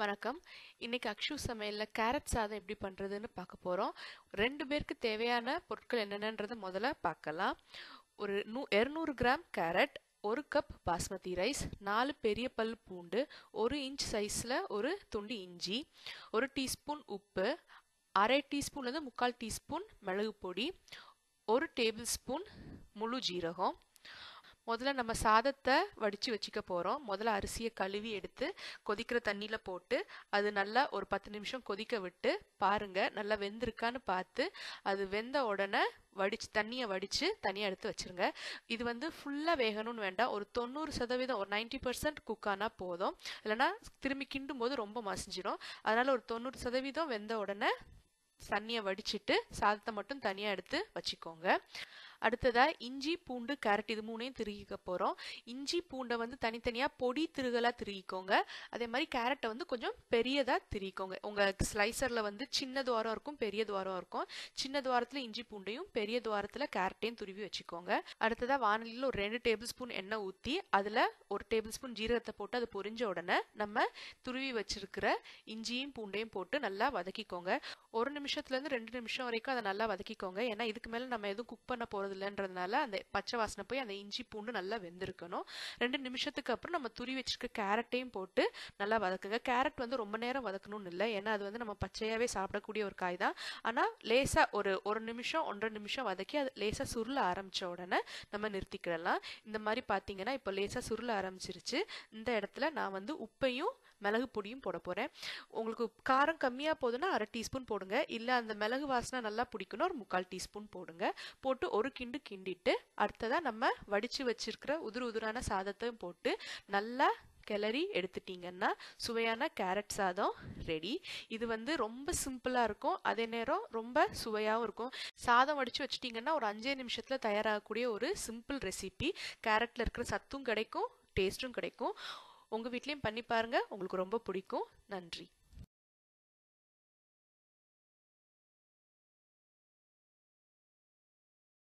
வணக்கம். இன்னைக்கு அக்ஷு சமையலில் கேரட் சாதம் எப்படி பண்ணுறதுன்னு பார்க்க போகிறோம் ரெண்டு பேருக்கு தேவையான பொருட்கள் என்னென்னன்றதை முதல்ல பார்க்கலாம். ஒரு நூ இரநூறு கிராம் கேரட் ஒரு கப் பாஸ்மதி ரைஸ் நாலு பெரிய பல் பூண்டு ஒரு இன்ச் சைஸில் ஒரு துண்டு இஞ்சி ஒரு டீஸ்பூன் உப்பு அரை டீஸ்பூன்லேருந்து முக்கால் டீஸ்பூன் மிளகு பொடி ஒரு டேபிள் ஸ்பூன் முழு ஜீரகம் முதல்ல நம்ம சாதத்தை வடித்து வச்சுக்க போகிறோம் முதல்ல அரிசியை கழுவி எடுத்து கொதிக்கிற தண்ணியில் போட்டு அது நல்லா ஒரு பத்து நிமிஷம் கொதிக்க விட்டு பாருங்கள் நல்லா வெந்திருக்கான்னு பார்த்து அது வெந்த உடனே வடிச்சு தண்ணியை வடித்து தனியாக எடுத்து வச்சுருங்க. இது வந்து ஃபுல்லாக வேகணும்னு வேண்டாம். ஒரு தொண்ணூறு சதவீதம் ஒரு நைன்டி பர்சன்ட் குக் ஆனால் போதும். இல்லைனா திரும்பி கிண்டும் போது ரொம்ப மசிஞ்சிடும் அதனால் ஒரு தொண்ணூறு சதவீதம் வெந்த உடனே தண்ணியை வடிச்சிட்டு சாதத்தை மட்டும் தனியாக எடுத்து வச்சுக்கோங்க. அடுத்ததாக இஞ்சி பூண்டு கேரட் இது மூணையும் திருகிக்க போகிறோம் இஞ்சி பூண்டை வந்து தனித்தனியாக பொடி திருகலாக திருகிக்கோங்க. அதே மாதிரி கேரட்டை வந்து கொஞ்சம் பெரியதாக திருகிக்கோங்க. உங்கள் ஸ்லைசரில் வந்து சின்ன துவாரம் இருக்கும் பெரிய துவாரம் இருக்கும். சின்ன துவாரத்தில் இஞ்சி பூண்டையும் பெரிய துவாரத்தில் கேரட்டையும் துருவி வச்சுக்கோங்க. அடுத்ததாக வானலியில் ஒரு ரெண்டு டேபிள் ஸ்பூன் எண்ணெய் ஊற்றி அதில் ஒரு டேபிள் ஸ்பூன் ஜீரகத்தை போட்டு அது பொரிஞ்ச உடனே நம்ம துருவி வச்சிருக்கிற இஞ்சியும் பூண்டையும் போட்டு நல்லா வதக்கிக்கோங்க. ஒரு நிமிஷத்துலேருந்து ரெண்டு நிமிஷம் வரைக்கும் அதை நல்லா வதக்கிக்கோங்க. ஏன்னா இதுக்கு மேலே நம்ம எதுவும் குக் பண்ண போகிறது இல்லைன்றதுனால அந்த பச்சை வாசனை போய் அந்த இஞ்சி பூண்டு நல்லா வெந்திருக்கணும். ரெண்டு நிமிஷத்துக்கு அப்புறம் நம்ம துரி வச்சிருக்க கேரட்டையும் போட்டு நல்லா வதக்குங்க. கேரட் வந்து ரொம்ப நேரம் வதக்கணும்னு இல்லை. ஏன்னா அது வந்து நம்ம பச்சையாகவே சாப்பிடக்கூடிய ஒரு காய் தான் ஆனால் லேசாக ஒரு ஒரு நிமிஷம் ஒன்றரை நிமிஷம் வதக்கி அது லேசாக சுருள ஆரம்பித்த உடனே நம்ம நிறுத்திக்கிடலாம். இந்த மாதிரி பார்த்தீங்கன்னா இப்போ லேசாக சுருள ஆரம்பிச்சிருச்சு. இந்த இடத்துல நான் வந்து உப்பையும் மிளகு பொடியும் போட போகிறேன் உங்களுக்கு காரம் கம்மியாக போதுன்னா அரை டீஸ்பூன் போடுங்க. இல்லை அந்த மிளகு வாசனை நல்லா பிடிக்கணும் ஒரு முக்கால் டீஸ்பூன் போடுங்க. போட்டு ஒரு கிண்டு கிண்டிட்டு அடுத்ததாக நம்ம வடித்து வச்சிருக்கிற உதிர் உதிரான சாதத்தையும் போட்டு நல்லா கிளறி எடுத்துட்டீங்கன்னா சுவையான கேரட் சாதம் ரெடி. இது வந்து ரொம்ப சிம்பிளாக இருக்கும். அதே நேரம் ரொம்ப சுவையாகவும் இருக்கும். சாதம் வடித்து வச்சிட்டிங்கன்னா ஒரு அஞ்சே நிமிஷத்தில் தயாராகக்கூடிய ஒரு சிம்பிள் ரெசிபி. கேரட்டில் இருக்கிற சத்தும் கிடைக்கும் டேஸ்ட்டும் கிடைக்கும். உங்கள் வீட்லேயும் பண்ணி பாருங்கள் உங்களுக்கு ரொம்ப பிடிக்கும். நன்றி.